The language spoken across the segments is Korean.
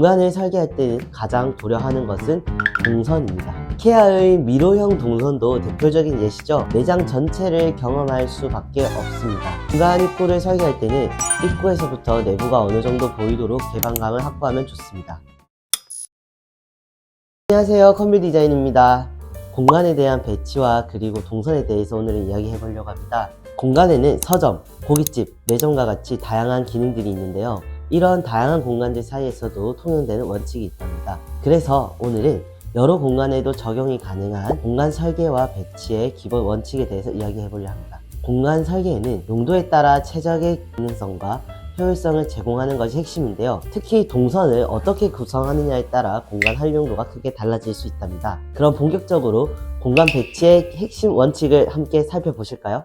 공간을 설계할 때 가장 고려하는 것은 동선입니다. 이케아의 미로형 동선도 대표적인 예시죠. 매장 전체를 경험할 수밖에 없습니다. 공간 입구를 설계할 때는 입구에서부터 내부가 어느 정도 보이도록 개방감을 확보하면 좋습니다. 안녕하세요. 컴퓨 디자인입니다. 공간에 대한 배치와 그리고 동선에 대해서 오늘은 이야기해 보려고 합니다. 공간에는 서점, 고깃집, 매점과 같이 다양한 기능들이 있는데요. 이런 다양한 공간들 사이에서도 통용되는 원칙이 있답니다. 그래서 오늘은 여러 공간에도 적용이 가능한 공간 설계와 배치의 기본 원칙에 대해서 이야기해 보려 합니다. 공간 설계에는 용도에 따라 최적의 기능성과 효율성을 제공하는 것이 핵심인데요. 특히 동선을 어떻게 구성하느냐에 따라 공간 활용도가 크게 달라질 수 있답니다. 그럼 본격적으로 공간 배치의 핵심 원칙을 함께 살펴보실까요?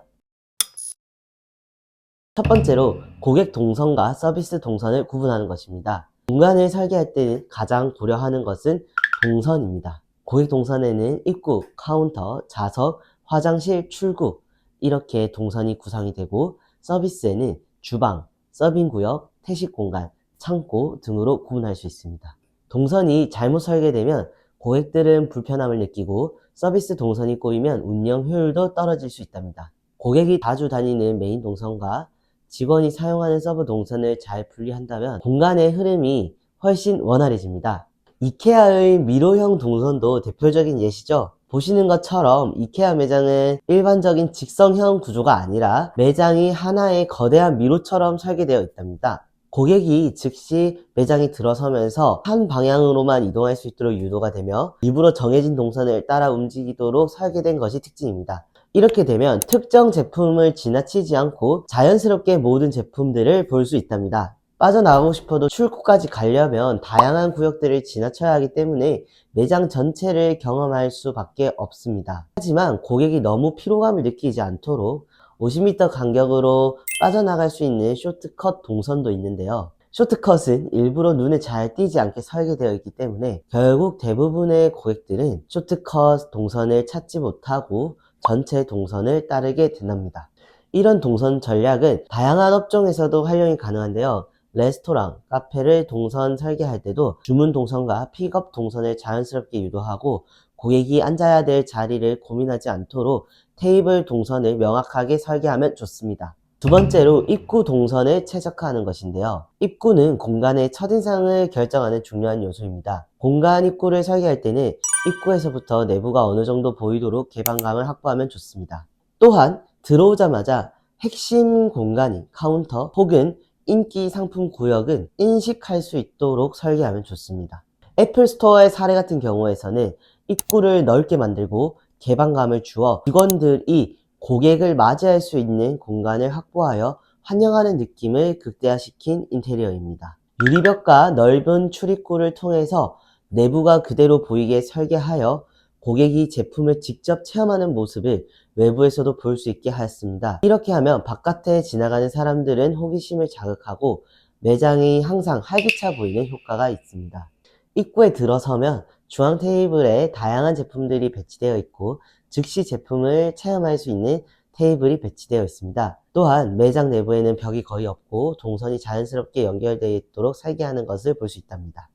첫 번째로 고객 동선과 서비스 동선을 구분하는 것입니다. 공간을 설계할 때 가장 고려하는 것은 동선입니다. 고객 동선에는 입구, 카운터, 좌석, 화장실, 출구 이렇게 동선이 구성이 되고 서비스에는 주방, 서빙 구역, 태식 공간, 창고 등으로 구분할 수 있습니다. 동선이 잘못 설계되면 고객들은 불편함을 느끼고 서비스 동선이 꼬이면 운영 효율도 떨어질 수 있답니다. 고객이 자주 다니는 메인 동선과 직원이 사용하는 서브 동선을 잘 분리한다면 공간의 흐름이 훨씬 원활해집니다. 이케아의 미로형 동선도 대표적인 예시죠. 보시는 것처럼 이케아 매장은 일반적인 직선형 구조가 아니라 매장이 하나의 거대한 미로처럼 설계되어 있답니다. 고객이 즉시 매장에 들어서면서 한 방향으로만 이동할 수 있도록 유도가 되며 일부러 정해진 동선을 따라 움직이도록 설계된 것이 특징입니다. 이렇게 되면 특정 제품을 지나치지 않고 자연스럽게 모든 제품들을 볼 수 있답니다. 빠져나가고 싶어도 출구까지 가려면 다양한 구역들을 지나쳐야 하기 때문에 매장 전체를 경험할 수밖에 없습니다. 하지만 고객이 너무 피로감을 느끼지 않도록 50m 간격으로 빠져나갈 수 있는 쇼트컷 동선도 있는데요. 쇼트컷은 일부러 눈에 잘 띄지 않게 설계되어 있기 때문에 결국 대부분의 고객들은 쇼트컷 동선을 찾지 못하고 전체 동선을 따르게 된답니다. 이런 동선 전략은 다양한 업종에서도 활용이 가능한데요. 레스토랑, 카페를 동선 설계할 때도 주문 동선과 픽업 동선을 자연스럽게 유도하고 고객이 앉아야 될 자리를 고민하지 않도록 테이블 동선을 명확하게 설계하면 좋습니다. 두 번째로 입구 동선을 최적화하는 것인데요. 입구는 공간의 첫인상을 결정하는 중요한 요소입니다. 공간 입구를 설계할 때는 입구에서부터 내부가 어느 정도 보이도록 개방감을 확보하면 좋습니다. 또한 들어오자마자 핵심 공간인 카운터 혹은 인기 상품 구역은 인식할 수 있도록 설계하면 좋습니다. 애플 스토어의 사례 같은 경우에서는 입구를 넓게 만들고 개방감을 주어 직원들이 고객을 맞이할 수 있는 공간을 확보하여 환영하는 느낌을 극대화시킨 인테리어입니다. 유리벽과 넓은 출입구를 통해서 내부가 그대로 보이게 설계하여 고객이 제품을 직접 체험하는 모습을 외부에서도 볼 수 있게 하였습니다. 이렇게 하면 바깥에 지나가는 사람들은 호기심을 자극하고 매장이 항상 활기차 보이는 효과가 있습니다. 입구에 들어서면 중앙 테이블에 다양한 제품들이 배치되어 있고 즉시 제품을 체험할 수 있는 테이블이 배치되어 있습니다. 또한 매장 내부에는 벽이 거의 없고 동선이 자연스럽게 연결되어 있도록 설계하는 것을 볼 수 있답니다.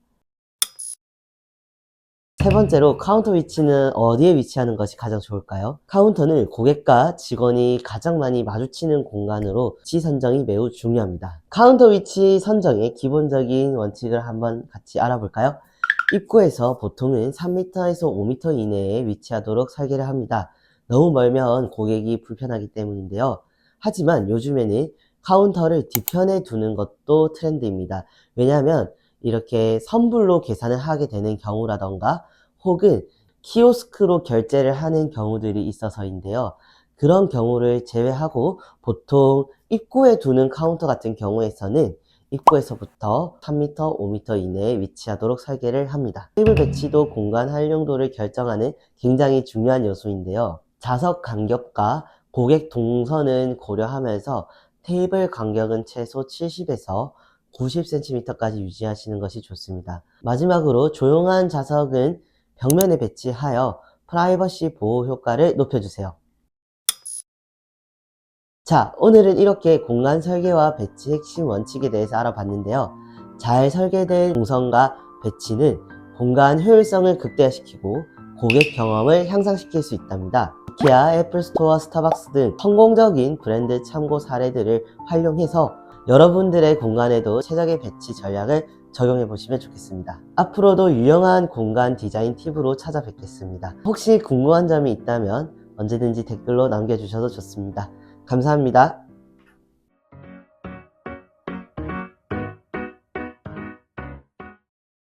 세 번째로 카운터 위치는 어디에 위치하는 것이 가장 좋을까요? 카운터는 고객과 직원이 가장 많이 마주치는 공간으로 위치 선정이 매우 중요합니다. 카운터 위치 선정의 기본적인 원칙을 한번 같이 알아볼까요? 입구에서 보통은 3m에서 5m 이내에 위치하도록 설계를 합니다. 너무 멀면 고객이 불편하기 때문인데요. 하지만 요즘에는 카운터를 뒤편에 두는 것도 트렌드입니다. 왜냐하면 이렇게 선불로 계산을 하게 되는 경우라던가 혹은 키오스크로 결제를 하는 경우들이 있어서인데요. 그런 경우를 제외하고 보통 입구에 두는 카운터 같은 경우에서는 입구에서부터 3m, 5m 이내에 위치하도록 설계를 합니다. 테이블 배치도 공간 활용도를 결정하는 굉장히 중요한 요소인데요. 좌석 간격과 고객 동선은 고려하면서 테이블 간격은 최소 70에서 90cm까지 유지하시는 것이 좋습니다. 마지막으로 조용한 좌석은 벽면에 배치하여 프라이버시 보호 효과를 높여주세요. 자, 오늘은 이렇게 공간 설계와 배치 핵심 원칙에 대해서 알아봤는데요. 잘 설계된 동선과 배치는 공간 효율성을 극대화시키고 고객 경험을 향상시킬 수 있답니다. 이케아, 애플스토어, 스타벅스 등 성공적인 브랜드 참고 사례들을 활용해서 여러분들의 공간에도 최적의 배치 전략을 적용해 보시면 좋겠습니다. 앞으로도 유용한 공간 디자인 팁으로 찾아뵙겠습니다. 혹시 궁금한 점이 있다면 언제든지 댓글로 남겨주셔도 좋습니다. 감사합니다.